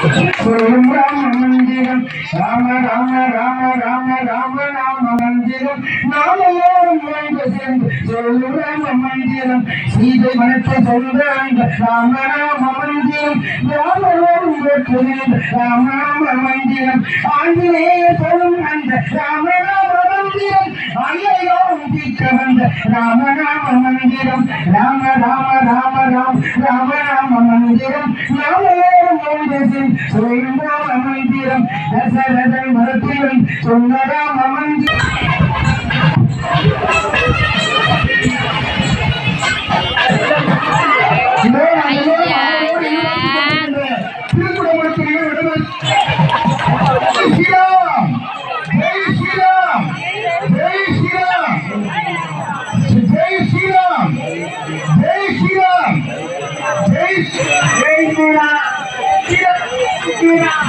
சொல்லும் ராம மந்திரம் ராம ராம ராம ராம ராம ராம மந்திரம் நாமெல்லாம் வாழ்ந்து சேர்ந்து சொல்லும் ராம மந்திரம் சீதை மனத்தை சொல்ற ராம ராம மந்திரம். ராமரோடு வெற்றுகின்ற ராம ராம மந்திரம். சொல்லும் அந்த ராம வந்த ராம ராம மந்திரம். ராம ராம ராம ராம் ராம ராம மந்திரம். நாமெல்லாம் வாழ்ந்து மந்திரம். தசரதன் மருத்துவன் சொன்ன ராம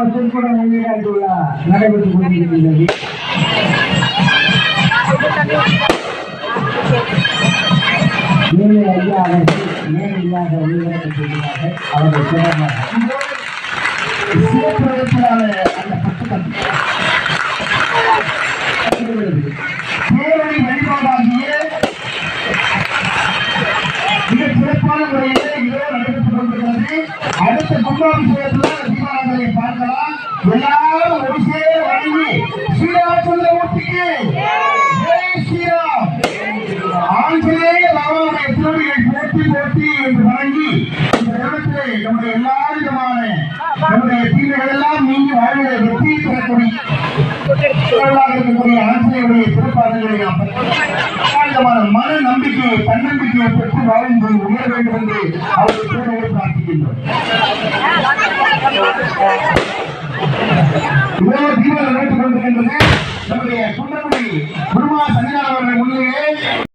பதிமூன்றாவது திருக்குறள் நடைபெற்றுக் கொண்டிருக்கின்றது மேலே ஐயா அவர்கள் அவர்கள் சிறப்பாக அந்த புத்தகம் பேரணி வழிபாடாகிய மிக சிறப்பான இதோ நடைபெற்றுக் கொண்டிருக்கிறது அடுத்த கும்பாபிஷேகத்தில் ஆராதனை பார்க்கலாம். எல்லாரும் ஒரு சேர வணங்கி ஸ்ரீராமச்சந்திரமூர்த்திக்கு ஜெய் ஸ்ரீராம். ஆஞ்சநேய பகவானுடைய திருவடிகளை போட்டி போட்டி என்று வணங்கி இந்த இடத்திலே நம்முடைய எல்லா விதமான நம்முடைய தீமைகள் எல்லாம் நீங்கி வாழ்வதை வெற்றி பெறக்கூடிய இருக்கக்கூடிய ஆஞ்சநேயருடைய திருப்பாதங்களை நாம் பெற்றுமான மன நம்பிக்கையை தன்னம்பிக்கையை பெற்று வாழ்ந்து உயர வேண்டும் என்று அவர்கள் திருமையை பிரார்த்திக்கின்றோம். இவ்வளவு தீவிரம் நடத்துக் கொண்டிருக்கின்றது நம்முடைய குன்னக்குடி குருமா சன்னிதான